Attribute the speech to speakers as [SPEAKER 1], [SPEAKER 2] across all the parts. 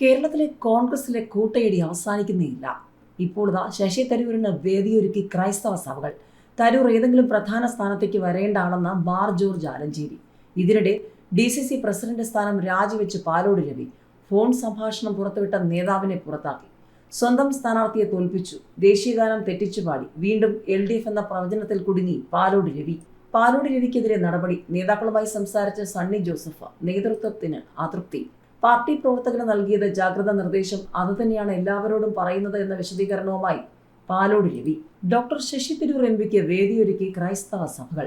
[SPEAKER 1] കേരളത്തിലെ കോൺഗ്രസിലെ കൂട്ടയടി അവസാനിക്കുന്നില്ല ഇപ്പോൾ ഇതാ ശശി തരൂരിന് വേദിയൊരുക്കി ക്രൈസ്തവ സഭകൾ. തരൂർ ഏതെങ്കിലും പ്രധാന സ്ഥാനത്തേക്ക് വരേണ്ട ആളെന്ന ബാർ ജോർജ് ആലഞ്ചേരി. ഇതിനിടെ ഡി സി സി പ്രസിഡന്റ് സ്ഥാനം രാജിവെച്ച് പാലോട് രവി ഫോൺ സംഭാഷണം പുറത്തുവിട്ട നേതാവിനെ പുറത്താക്കി. സ്വന്തം സ്ഥാനാർത്ഥിയെ തോൽപ്പിച്ചു. ദേശീയഗാനം തെറ്റിച്ചു പാടി. വീണ്ടും എൽ ഡി എഫ് എന്ന പ്രവചനത്തിൽ കുടുങ്ങി പാലോട് രവി. പാലോട് രവിക്കെതിരെ നടപടി നേതാക്കളുമായി സംസാരിച്ച സണ്ണി ജോസഫ് നേതൃത്വത്തിന് അതൃപ്തി. പാർട്ടി പ്രവർത്തകന് നൽകിയത് ജാഗ്രതാ നിർദ്ദേശം അതുതന്നെയാണ് എല്ലാവരോടും പറയുന്നത് എന്ന വിശദീകരണവുമായി പാലോട് രവി. ഡോക്ടർ ശശി തിരൂർ എം പിക്ക് വേദിയൊരുക്കി ക്രൈസ്തവ സഭകൾ.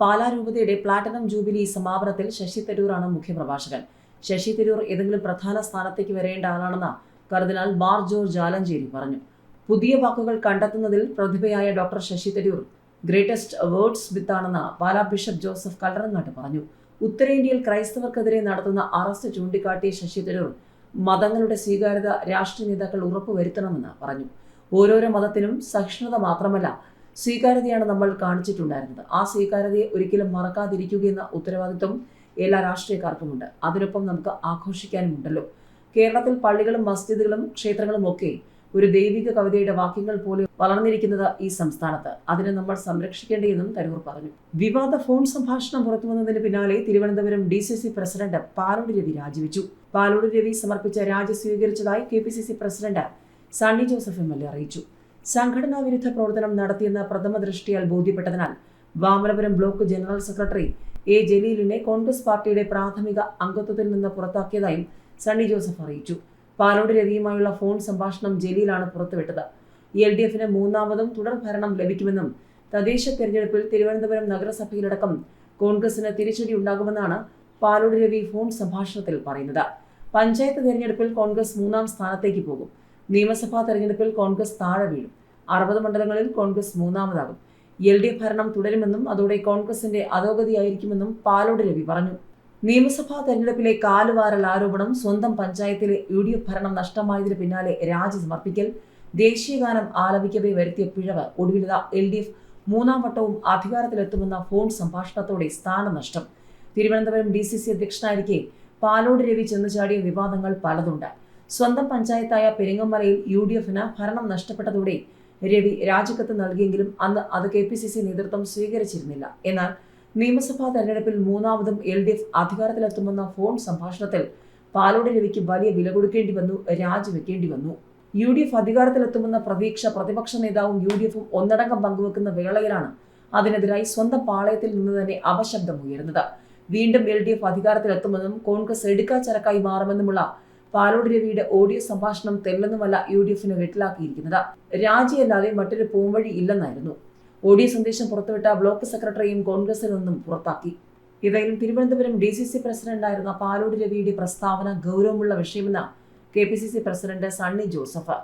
[SPEAKER 1] പാലാ രൂപതയുടെ പ്ലാറ്റിനം ജൂബിലി സമാപനത്തിൽ ശശി തരൂറാണ് മുഖ്യപ്രഭാഷകൻ. ശശി തരൂർ ഏതെങ്കിലും പ്രധാന സ്ഥാനത്തേക്ക് വരേണ്ട ആളാണെന്ന കർദിനാൾ മാർ ജോർജ് ആലഞ്ചേരി പറഞ്ഞു. പുതിയ വാക്കുകൾ കണ്ടെത്തുന്നതിൽ പ്രതിഭയായ doctor Shashi Tharoor greatest words വിത്താണെന്ന് Pala bishop Joseph Kallarangatt പറഞ്ഞു. ഉത്തരേന്ത്യയിൽ ക്രൈസ്തവർക്കെതിരെ നടത്തുന്ന അറസ്റ്റ് ചൂണ്ടിക്കാട്ടിയ ശശി തരൂർ മതങ്ങളുടെ സ്വീകാര്യത രാഷ്ട്രീയ നേതാക്കൾ ഉറപ്പുവരുത്തണമെന്ന് പറഞ്ഞു. ഓരോരോ മതത്തിനും സഹിഷ്ണുത മാത്രമല്ല സ്വീകാര്യതയാണ് നമ്മൾ കാണിച്ചിട്ടുണ്ടായിരുന്നത്. ആ സ്വീകാര്യതയെ ഒരിക്കലും മറക്കാതിരിക്കുകയെന്ന ഉത്തരവാദിത്വം എല്ലാ രാഷ്ട്രീയക്കാർക്കുമുണ്ട്. അതിനൊപ്പം നമുക്ക് ആഘോഷിക്കാനുമുണ്ടല്ലോ. കേരളത്തിൽ പള്ളികളും മസ്ജിദുകളും ക്ഷേത്രങ്ങളും ഒക്കെ ഒരു ദൈവിക കവിതയുടെ വാക്യങ്ങൾ പോലെ വളർന്നിരിക്കുന്നത് ഈ സംസ്ഥാനത്ത്. അതിനെ നമ്മൾ സംരക്ഷിക്കേണ്ടതെന്നും തരൂർ പറഞ്ഞു. വിവാദ ഫോൺ സംഭാഷണം പുറത്തു വന്നതിന് പിന്നാലെ Thiruvananthapuram D C C president Palode Ravi രാജിവെച്ചു. പാലോട് രവി സമർപ്പിച്ച രാജി സ്വീകരിച്ചതായി K P C C president Sunny Joseph M L A അറിയിച്ചു. സംഘടനാ വിരുദ്ധ പ്രവർത്തനം നടത്തിയെന്ന പ്രഥമ ദൃഷ്ടിയാൽ ബോധ്യപ്പെട്ടതിനാൽ Vamanapuram block general secretary A ജലീലിനെ Congress പാർട്ടിയുടെ പ്രാഥമിക അംഗത്വത്തിൽ നിന്ന് പുറത്താക്കിയതായും സണ്ണി ജോസഫ് അറിയിച്ചു. പാലോട് രവിയുമായുള്ള ഫോൺ സംഭാഷണം ജലീലാണ് പുറത്തുവിട്ടത്. എൽ ഡി എഫിന് മൂന്നാമതും തുടർ ഭരണം ലഭിക്കുമെന്നും തദ്ദേശ തെരഞ്ഞെടുപ്പിൽ തിരുവനന്തപുരം നഗരസഭയിലടക്കം കോൺഗ്രസിന് തിരിച്ചടി ഉണ്ടാകുമെന്നാണ് പാലോട് രവി ഫോൺ സംഭാഷണത്തിൽ പറയുന്നത്. പഞ്ചായത്ത് തെരഞ്ഞെടുപ്പിൽ കോൺഗ്രസ് മൂന്നാം സ്ഥാനത്തേക്ക് പോകും. നിയമസഭാ തെരഞ്ഞെടുപ്പിൽ കോൺഗ്രസ് താഴെ വീഴും. അറുപത് മണ്ഡലങ്ങളിൽ കോൺഗ്രസ് മൂന്നാമതാകും. എൽ ഡി എഫ് ഭരണം തുടരുമെന്നും അതോടെ കോൺഗ്രസിന്റെ അധോഗതിയായിരിക്കുമെന്നും പാലോട് രവി പറഞ്ഞു. നിയമസഭാ തെരഞ്ഞെടുപ്പിലെ കാലുവാരൽ ആരോപണം സ്വന്തം പഞ്ചായത്തിലെ യു ഡി എഫ് ഭരണം നഷ്ടമായതിനു പിന്നാലെ രാജി സമർപ്പിക്കൽ ദേശീയഗാനം ആലപിക്കവേ വരുത്തിയ പിഴവ് ഒടുവിലത എൽ ഡി എഫ് മൂന്നാം വട്ടവും അധികാരത്തിലെത്തുമെന്ന ഫോൺ സംഭാഷണത്തോടെ സ്ഥാനനഷ്ടം തിരുവനന്തപുരം ഡി സി സി അധ്യക്ഷനായിരിക്കെ പാലോട് രവി ചെന്നു ചാടിയ വിവാദങ്ങൾ പലതുണ്ട്. സ്വന്തം പഞ്ചായത്തായ പെരിങ്ങമലയിൽ യു ഡി എഫിന് ഭരണം നഷ്ടപ്പെട്ടതോടെ രവി രാജിക്കത്ത് നൽകിയെങ്കിലും അന്ന് അത് കെ പി സി സി നേതൃത്വം സ്വീകരിച്ചിരുന്നില്ല. എന്നാൽ നിയമസഭാ തെരഞ്ഞെടുപ്പിൽ മൂന്നാമതും എൽ ഡി എഫ് അധികാരത്തിലെത്തുമെന്ന ഫോൺ സംഭാഷണത്തിൽ പാലോട് രവിക്ക് വലിയ വില കൊടുക്കേണ്ടി വന്നു രാജിവെക്കേണ്ടി വന്നു. യു ഡി എഫ് അധികാരത്തിലെത്തുമെന്ന പ്രതീക്ഷ പ്രതിപക്ഷ നേതാവും യു ഡി എഫും ഒന്നടങ്കം പങ്കുവെക്കുന്ന വേളയിലാണ് അതിനെതിരായി സ്വന്തം പാളയത്തിൽ നിന്ന് തന്നെ അപശബ്ദമുയരുന്നത് വീണ്ടും എൽ ഡി എഫ് അധികാരത്തിലെത്തുമെന്നും കോൺഗ്രസ് എടുക്കാച്ചരക്കായി മാറുമെന്നുമുള്ള പാലോട് രവിയുടെ ഓഡിയോ സംഭാഷണം തെല്ലെന്നുമല്ല യു ഡി എഫിന് വെട്ടിലാക്കിയിരിക്കുന്നത്. രാജിയല്ലാതെ മറ്റൊരു പോംവഴി ഇല്ലെന്നായിരുന്നു. ഓഡിയോ സന്ദേശം പുറത്തുവിട്ട ബ്ലോക്ക് സെക്രട്ടറിയും കോൺഗ്രസിൽ നിന്നും പുറത്താക്കി. ഇതായാലും തിരുവനന്തപുരം ഡി സി സി പ്രസിഡന്റായിരുന്ന പാലോട് രവിയുടെ പ്രസ്താവന ഗൗരവമുള്ള വിഷയമെന്ന് K P C C president Sunny Joseph.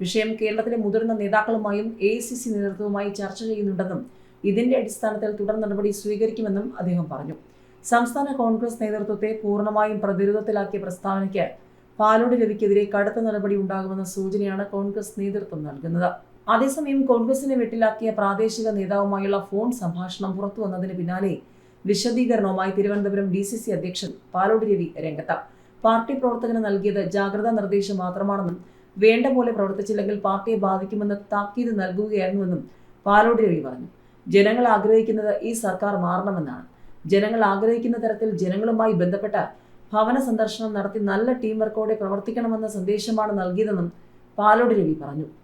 [SPEAKER 1] വിഷയം കേരളത്തിലെ മുതിർന്ന നേതാക്കളുമായും എ സി സി നേതൃത്വവുമായി ചർച്ച ചെയ്യുന്നുണ്ടെന്നും ഇതിന്റെ അടിസ്ഥാനത്തിൽ തുടർ നടപടി സ്വീകരിക്കുമെന്നും അദ്ദേഹം പറഞ്ഞു. സംസ്ഥാന കോൺഗ്രസ് നേതൃത്വത്തെ പൂർണമായും പ്രതിരോധത്തിലാക്കിയ പ്രസ്താവനയ്ക്ക് പാലോട് രവിക്കെതിരെ കടുത്ത നടപടി ഉണ്ടാകുമെന്ന സൂചനയാണ് കോൺഗ്രസ് നേതൃത്വം നൽകുന്നത്. അതേസമയം കോൺഗ്രസിനെ വെട്ടിലാക്കിയ പ്രാദേശിക നേതാവുമായുള്ള ഫോൺ സംഭാഷണം പുറത്തു വന്നതിന് പിന്നാലെ വിശദീകരണവുമായി തിരുവനന്തപുരം ഡി സി സി അധ്യക്ഷൻ പാലോടി രവി രംഗത്ത്. പാർട്ടി പ്രവർത്തകന് നൽകിയത് ജാഗ്രതാ നിർദ്ദേശം മാത്രമാണെന്നും വേണ്ട പോലെ പ്രവർത്തിച്ചില്ലെങ്കിൽ പാർട്ടിയെ ബാധിക്കുമെന്ന് താക്കീത് നൽകുകയായിരുന്നുവെന്നും പാലോട് രവി പറഞ്ഞു. ജനങ്ങൾ ആഗ്രഹിക്കുന്നത് ഈ സർക്കാർ മാറണമെന്നാണ്. ജനങ്ങൾ ആഗ്രഹിക്കുന്ന തരത്തിൽ ജനങ്ങളുമായി ബന്ധപ്പെട്ട ഭവന സന്ദർശനം നടത്തി നല്ല ടീം വർക്കോടെ പ്രവർത്തിക്കണമെന്ന സന്ദേശമാണ് നൽകിയതെന്നും പാലോടി രവി പറഞ്ഞു.